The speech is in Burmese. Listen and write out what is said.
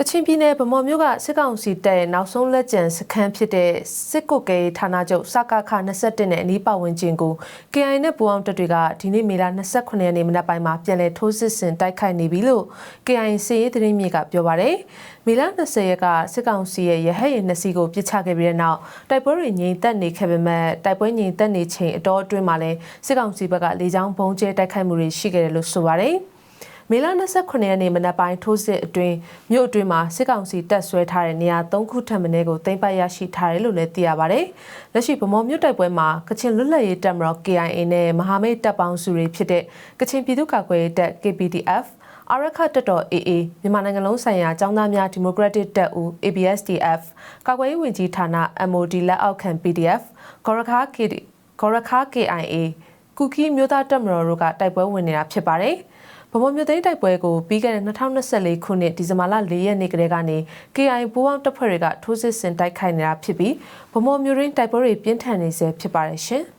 ကချင်ပြည်နယ်ဗမော်မြို့ကစစ်ကောင်စီတပ်ရဲ့နောက်ဆုံးလက်ကျန်စခန်းဖြစ်တဲ့စစ်ကုတ်ကဲဌာနချုပ်စကခ21နဲ့အနီးပတ်ဝန်းကျင်ကို KI နဲ့ပူအောင်တပ်တွေကဒီနေ့မေလ29ရက်နေ့မနက်ပိုင်းမှာပြန်လည်ထိုးစစ်ဆင်တိုက်ခိုက်နေပြီလို့ KI စစ်ရေးသတင်းမြေကပြောပါရယ်မေလ20ရက်ကစစ်ကောင်စီရဲ့ရဟတ်ရင်နှစ်စီးကိုပစ်ချခဲ့ပြီးတဲ့နောက်တိုက်ပွဲတွေငြိမ်သက်နေခဲ့ပေမဲ့တိုက်ပွဲငြိမ်သက်နေချိန်အတော်အတွင်းမှာလည်းစစ်ကောင်စီဘက်ကလေကြောင်းဘုံကျဲတိုက်ခိုက်မှုတွေရှိခဲ့တယ်လို့ဆိုပါရယ် မေလ29ရက်နေ့မနက်ပိုင်းထိုးစစ်အတွင်းမြို့အတွင်းမှာစစ်ကောင်စီတပ်ဆွဲထားတဲ့နေရာ၃ခုထပ်မင်းကိုတင်ပိုက်ရရှိထားတယ်လို့လည်းသိရပါဗျ။လက်ရှိဗမော်မြို့တိုက်ပွဲမှာကချင်လွတ်လပ်ရေးတပ်မတော် KIA နဲ့မဟာမိတ်တပ်ပေါင်းစုတွေဖြစ်တဲ့ကချင်ပြည်သူ့ကာကွယ်ရေးတပ် KPDF အာရခတပ်တော် AA မြန်မာနိုင်ငံလုံးဆိုင်ရာចောင်းသားများဒီမိုကရက်တစ်တပ်ဦး ABSDF ကာကွယ်ရေးဝန်ကြီးဌာန MOD လက်အောက်ခံ PDF ဂေါ်ရခါ KD ဂေါ်ရခါ KIA ကုကီမျိုးသားတပ်မတော်တို့ကတိုက်ပွဲဝင်နေတာဖြစ်ပါတယ်။ ဗမာမြို့သိမ်းတိုက်ပွဲကိုပြီးခဲ့တဲ့2024ခုနှစ်ဒီဇင်ဘာလ4ရက်နေ့ကတည်းကနေ KI ပူးပေါင်းတပ်ဖွဲ့တွေကထိုးစစ်ဆင်တိုက်ခိုက်နေတာဖြစ်ပြီးဗမာမြို့ရင်းတိုက်ပွဲတွေပြင်းထန်နေဆဲဖြစ်ပါတယ်ရှင်။